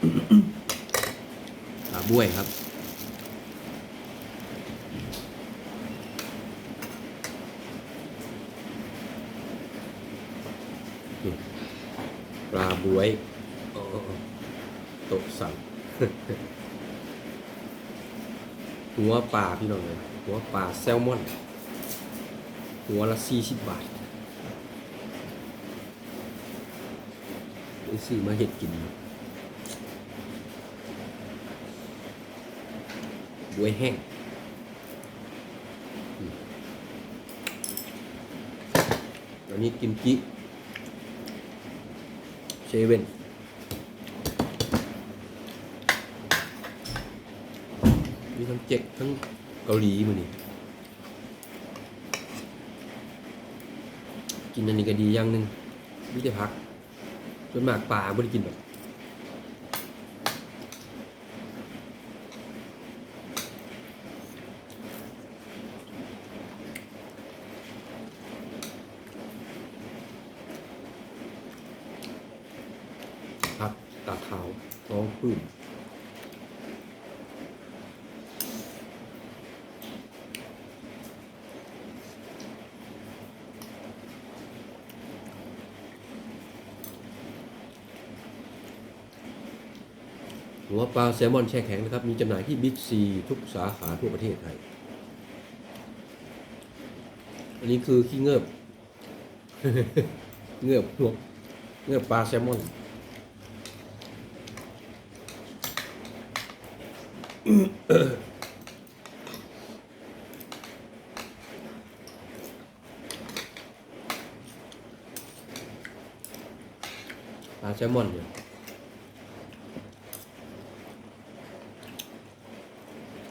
ปลาบ้วยครับ ปลาบวยโอ้ตกสั่งหัวปลาพี่น้องเลยหัวปลาแซลมอน หัวละสี่สิบบาทไปซื้อมาเห็ดกิน บวยแห้งอันนี้กิมจิเซเว่นมีทั้งเจ็กทั้งเกาหลีมือนี่กินอันนี้ก็ดีอย่างหนึ่งมิได้พักส่วนมากปลาไม่ได้กินแบบพัก ตาขาวท้องพื้นหัวปลาแซลมอนแช่แข็งนะครับ มีจำหน่ายที่บิ๊กซีทุกสาขาทั่วประเทศไทย อันนี้คือขี้เงือบ เงือบพวกเงือบปลาแซลมอน ปลาแซลมอนเนี่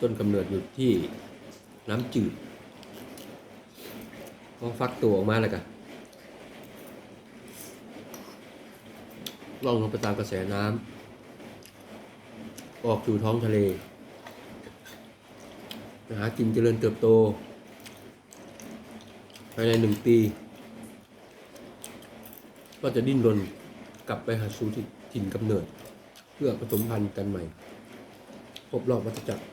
ต้นกำเนิดอยู่ที่น้ำจืดพอฟักตัวออกมาแล้วกันล่องลงไปตามกระแสน้ำ ออกสู่ท้องทะเล หากินเจริญเติบโต ภายในหนึ่งปี ก็จะดิ้นรนกลับไปหาสู่ถิ่นกำเนิด เพื่อผสมพันธุ์กันใหม่ พบรอบวัฏจักร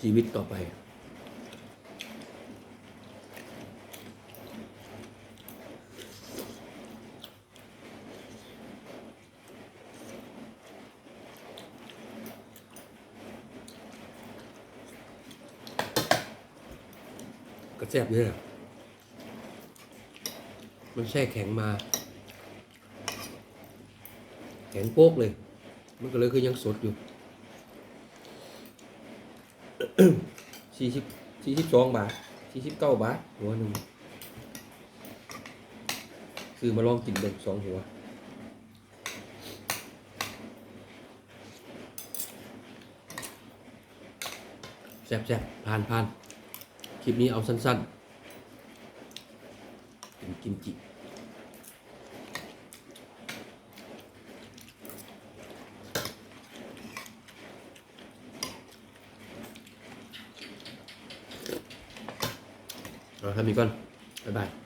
ชีวิตต่อไป กระแซบเนี่ยมันแช่แข็งมา แข็งโป๊กเลย มันก็เลยคือยังสดอยู่สี่สิบสี่สิบสองบาทสี่สิบเก้าบาท หัวหนึ่งคือมาลองกินเบิ่งสองหัวแซ่บแซ่บผ่านผ่าน คลิปนี้เอาสั้นๆเป็นกิมจิเอาทำอีกก่อนบ๊ายบาย